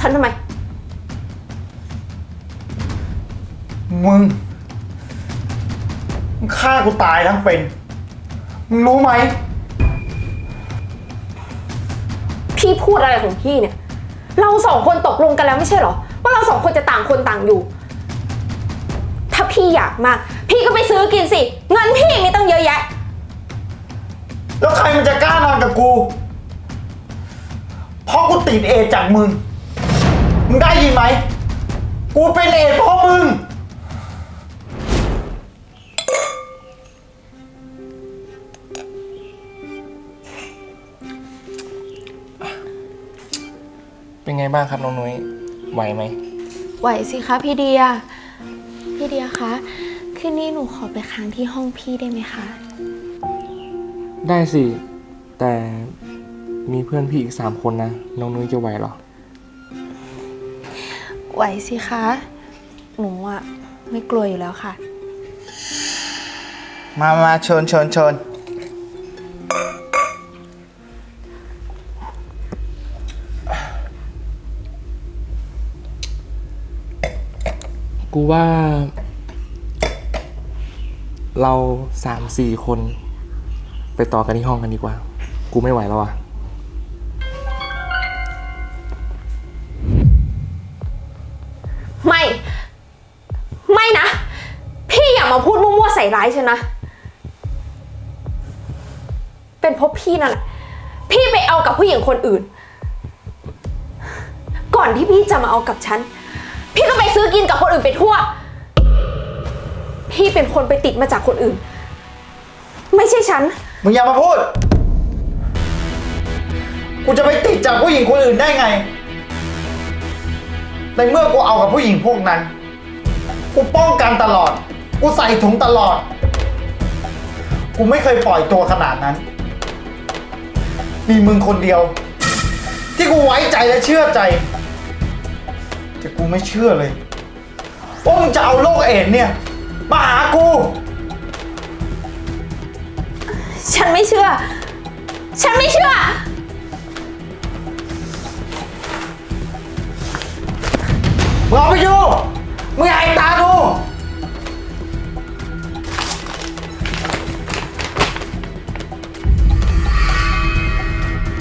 ฉันทำไมมึงฆ่ากูตายทั้งเป็น มึงรู้ไหม พี่พูดอะไรของพี่เนี่ย เราสองคนตกลงกันแล้วไม่ใช่เหรอ ว่าเราสองคนจะต่างคนต่างอยู่ ถ้าพี่อยากมาก พี่ก็ไปซื้อกินสิ เงินพี่มีต้องเยอะแยะ แล้วใครมันจะกล้านอนกับกู เพราะกูติดเอจากมึง มึงได้ยินไหม กูเป็นเอดเพราะมึง เป็นไงบ้างครับน้องนุ้ยไหวไหม ไหวสิคะพี่เดีย พี่เดียคะ คืนนี้หนูขอไปค้างที่ห้องพี่ได้ไหมคะ ได้สิ แต่มีเพื่อนพี่อีกสามคนนะ น้องนุ้ยจะไหวเหรอ ไหวสิคะ หนูอะไม่กลัวอยู่แล้วค่ะ มามาเชิญเชิญเชิญกูว่า เราสามสี่คน ไปต่อกันที่ห้องกันดีกว่า กูไม่ไหวแล้วอะ ร้ายฉันนะ เป็นเพราะพี่นั่นแหละ พี่ไปเอากับผู้หญิงคนอื่น ก่อนที่พี่จะมาเอากับฉัน พี่ก็ไปซื้อกินกับคนอื่นไปทั่ว พี่เป็นคนไปติดมาจากคนอื่น ไม่ใช่ฉัน มึงอย่ามาพูด กูจะไปติดจากผู้หญิงคนอื่นได้ไง ในเมื่อกูเอากับผู้หญิงพวกนั้น กูป้องกันตลอด กูใส่ถุงตลอด กูไม่เคยปล่อยตัวขนาดนั้น มีมึงคนเดียว ที่กูไว้ใจและเชื่อใจ แต่กูไม่เชื่อเลยว่ามึงจะเอาโรคเอดส์เนี่ย มาหากู ฉันไม่เชื่อ ฉันไม่เชื่อ มึงเอาไปดู มึงไอ้ตาดู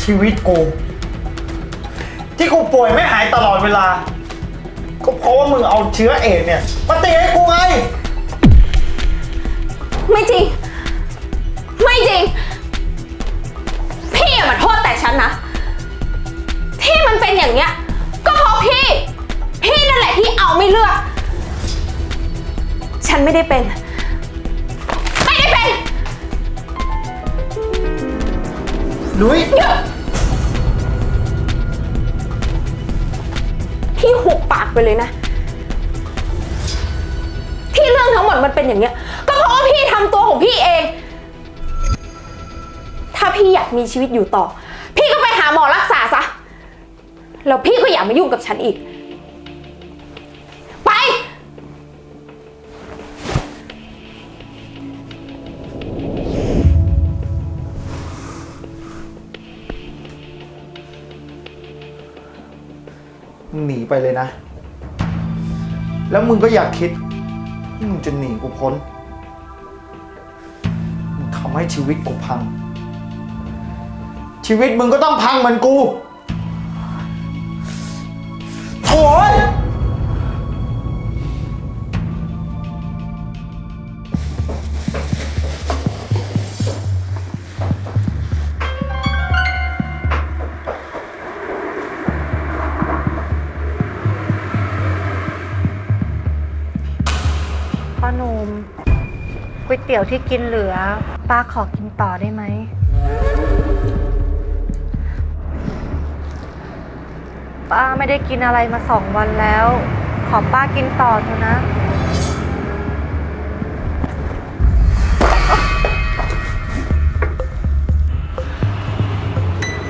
ชีวิตกู ที่กูป่วยไม่หายตลอดเวลา ก็เพราะว่ามึงเอาเชื้อเอดส์เนี่ยมาติดให้กูไง ไม่จริง ไม่จริง พี่อย่ามาโทษแต่ฉันนะ ที่มันเป็นอย่างเนี้ย ก็เพราะพี่ พี่นั่นแหละที่เอาไม่เลือก ฉันไม่ได้เป็น ไม่ได้เป็น นุ้ย หยุด พี่หุบปากไปเลยนะ ที่เรื่องทั้งหมดมันเป็นอย่างเนี้ย ก็เพราะว่าพี่ทำตัวของพี่เอง ถ้าพี่อยากมีชีวิตอยู่ต่อ พี่ก็ไปหาหมอรักษาซะ แล้วพี่ก็อย่ามายุ่งกับฉันอีก หนีไปเลยนะ แล้วมึงก็อย่าคิดมึงจะหนีกูพ้น มึงทำให้ชีวิตกูพัง ชีวิตมึงก็ต้องพังเหมือนกู ตี๋ยวที่กินเหลือ ป้าขอกินต่อได้ไหม ป้าไม่ได้กินอะไรมาสองวันแล้ว ขอป้ากินต่อเถอะนะ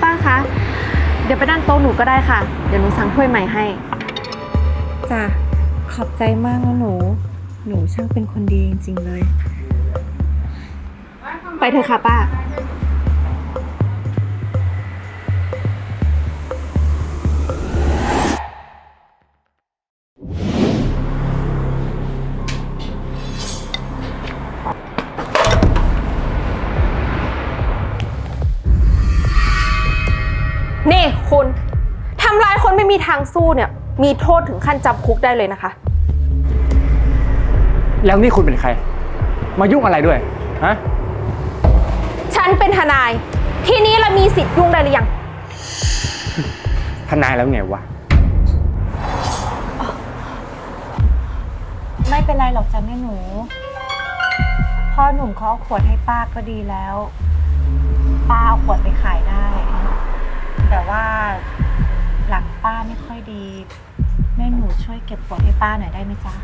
ป้าคะ เดี๋ยวไปนั่งโต๊ะหนูก็ได้ค่ะ เดี๋ยวหนูสั่งถ้วยใหม่ให้ จ้ะ ขอบใจมากนะหนู หนูช่างเป็นคนดีจริง ๆ เลยไป ไปเถอะค่ะป้า นี่คุณทำร้ายคนไม่มีทางสู้เนี่ย มีโทษถึงขั้นจำคุกได้เลยนะคะ แล้วนี่คุณเป็นใคร มายุ่งอะไรด้วย ฮะ ฉันเป็นทนาย ทีนี้เรามีสิทธิ์ยุ่งได้หรือยัง ทนายแล้วไงวะ ไม่เป็นไรหรอกจ้ะแม่หนู พ่อหนุ่มเขาเอาขวดให้ป้าก็ดีแล้ว ป้าเอาขวดไปขายได้ แต่ว่าหลังป้าไม่ค่อยดี แม่หนูช่วยเก็บขวดให้ป้าหน่อยได้ไหมจ๊ะ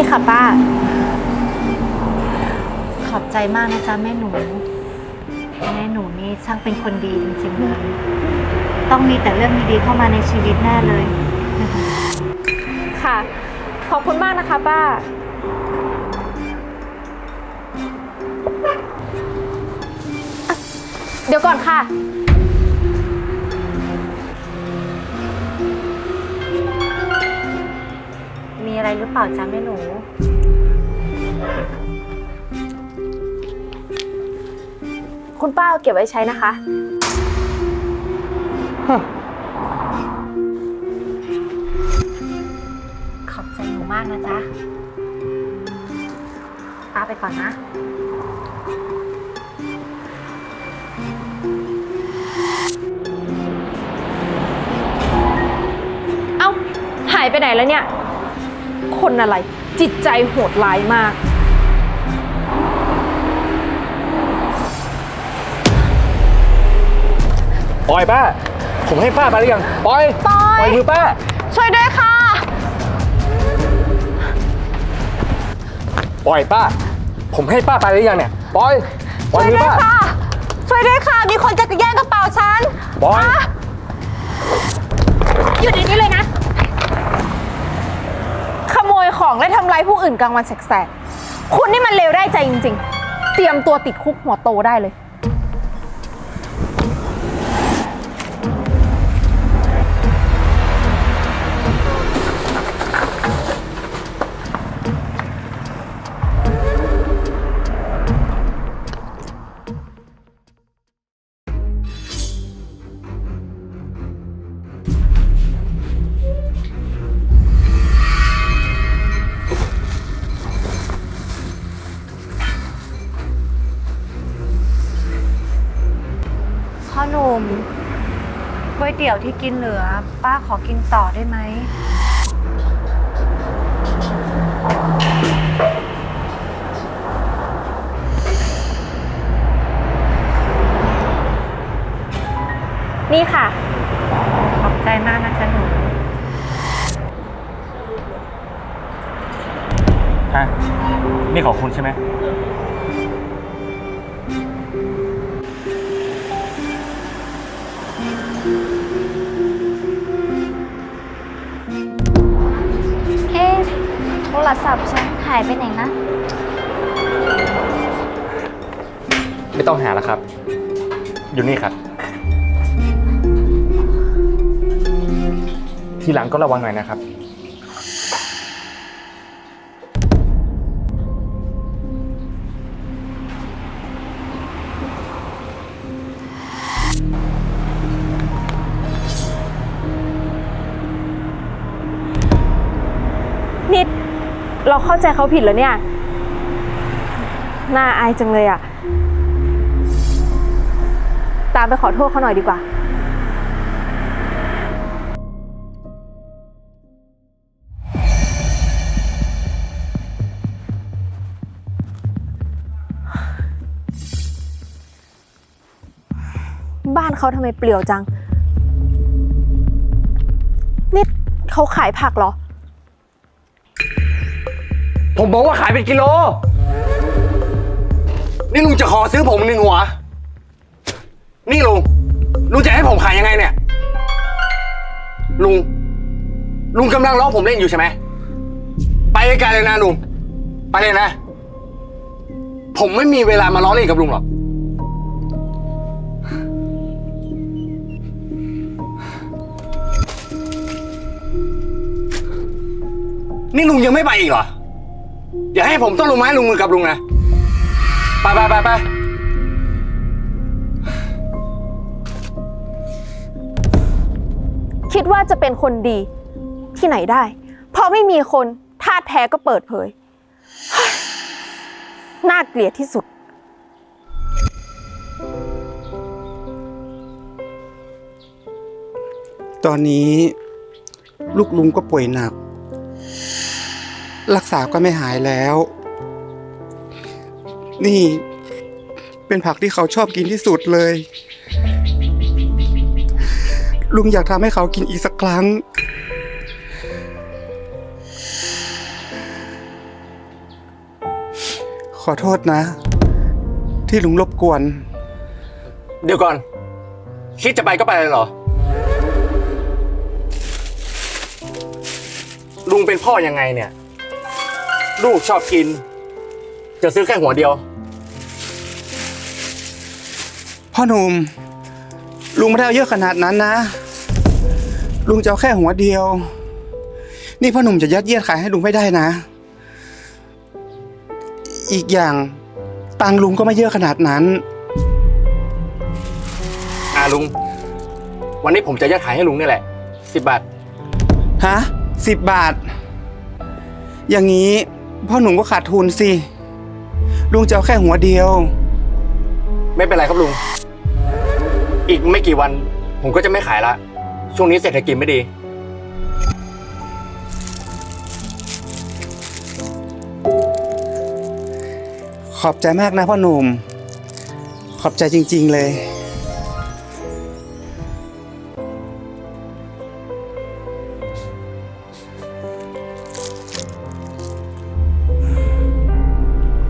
นี่ค่ะป้า ขอบใจมากนะจ๊ะแม่หนู แม่หนูนี่ช่างเป็นคนดีจริงๆเลย ต้องมีแต่เรื่องดีๆเข้ามาในชีวิตแน่เลย ค่ะ ขอบคุณมากนะคะป้า เดี๋ยวก่อนค่ะ หรือเปล่าจ๊ะแม่หนู คุณป้าเอาเก็บไว้ใช้นะคะ ขอบใจหนูมากนะจ๊ะ ป้าไปก่อนนะ เอ้า หายไปไหนแล้วเนี่ย คนอะไร จิตใจโหดร้ายมาก ปล่อยป้า ผมให้ป้าไปหรือยังปล่อยปล่อย ปล่อยมือป้า ช่วยด้วยค่ะ ปล่อยป้า ผมให้ป้าไปหรือยังเนี่ยปล่อย ปล่อยมือป้าช่วยด้วยค่ะ มีคนจะแย่งกระเป๋าฉันปล่อยหยุดเดี๋ยวนี้เลยนะ ขโมย ของและทำร้ายผู้อื่นกลางวันแสกๆ คุณนี่มันเลวได้ใจจริง ๆ เตรียมตัวติดคุกหัวโตได้เลย มก๋วยเตี๋ยวที่กินเหลือ ป้าขอกินต่อได้ไหม นี่ค่ะ ขอบใจมากนะจ๊ะหนูฮะนี่ของคุณใช่ไหม รศัพท์ฉันหายไปไหนนะ ไม่ต้องหาแล้วครับ อยู่นี่ครับ ทีหลังก็ระวังหน่อยนะครับ เราเข้าใจเขาผิดแล้วเนี่ย น่าอายจังเลยอะตามไปขอโทษเขาหน่อยดีกว่า บ้านเขาทำไมเปลี่ยวจัง นี่เขาขายผักเหรอ ผมบอกว่าขายเป็นกิโล นี่ลุงจะขอซื้อผมหนึ่งหัว นี่ลุง ลุงจะให้ผมขายยังไงเนี่ย ลุง ลุงกำลังล้อผมเล่นอยู่ใช่ไหม ไปไกลเลยนะลุง ไปเลยนะ ผมไม่มีเวลามาล้อเล่นกับลุงหรอก นี่ลุงยังไม่ไปอีกเหรอ อย่าให้ผมต้องลงไม้ลงมือกับลุงนะ ไปไปไปไปคิดว่าจะเป็นคนดีที่ไหนได้ เพราะไม่มีคนท่าแท้ก็เปิดเผย น่าเกลียดที่สุด ตอนนี้ ลูกลุงก็ป่วยหนัก รักษาก็ไม่หายแล้ว นี่เป็นผักที่เขาชอบกินที่สุดเลย ลุงอยากทำให้เขากินอีกสักครั้ง ขอโทษนะ ที่ลุงรบกวน เดี๋ยวก่อน คิดจะไปก็ไปเลยเหรอ ลุงเป็นพ่อยังไงเนี่ย ลูกชอบกิน จะซื้อแค่หัวเดียว พ่อหนุ่มลุงไม่ได้เอาเยอะขนาดนั้นนะ ลุงจะเอาแค่หัวเดียว นี่พ่อหนุ่มจะยัดเยียดขายให้ลุงไม่ได้นะ อีกอย่างตังค์ลุงก็ไม่เยอะขนาดนั้น อ่าลุง วันนี้ผมจะยัดขายให้ลุงนี่แหละสิบบาท ฮะสิบบาท อย่างนี้ พ่อหนุ่มก็ขาดทุนสิ ลุงจะเอาแค่หัวเดียว ไม่เป็นไรครับลุง อีกไม่กี่วัน ผมก็จะไม่ขายละ ช่วงนี้เศรษฐกิจไม่ดี ขอบใจมากนะพ่อหนุ่ม ขอบใจจริง ๆ เลย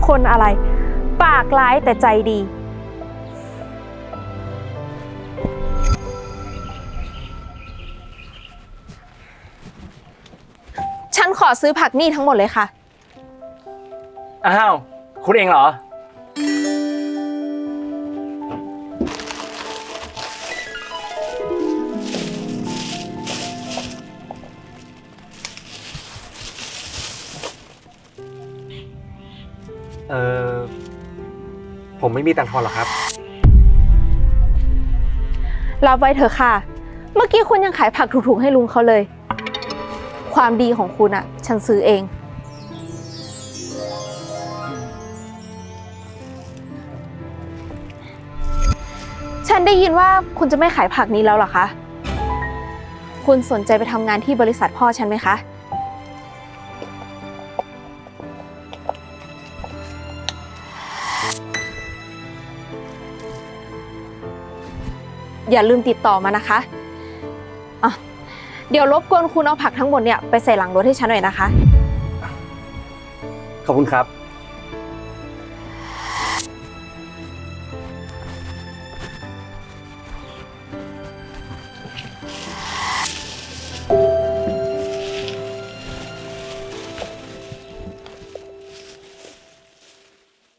คนอะไร ปากร้ายแต่ใจดี ฉันขอซื้อผักนี่ทั้งหมดเลยค่ะ อ้าว คุณเองเหรอเอ ผมไม่มีตังค์ทอนหรอกครับ รับไว้เถอะค่ะ เมื่อกี้คุณยังขายผักถูกๆให้ลุงเขาเลย ความดีของคุณอะฉันซื้อเอง ฉันได้ยินว่าคุณจะไม่ขายผักนี้แล้วเหรอคะ คุณสนใจไปทำงานที่บริษัทพ่อฉันไหมคะ อย่าลืมติดต่อมานะคะอะเดี๋ยวรบกวนคุณเอาผักทั้งหมดเนี่ยไปใส่หลังรถให้ฉันหน่อยนะคะ ขอบคุณครับ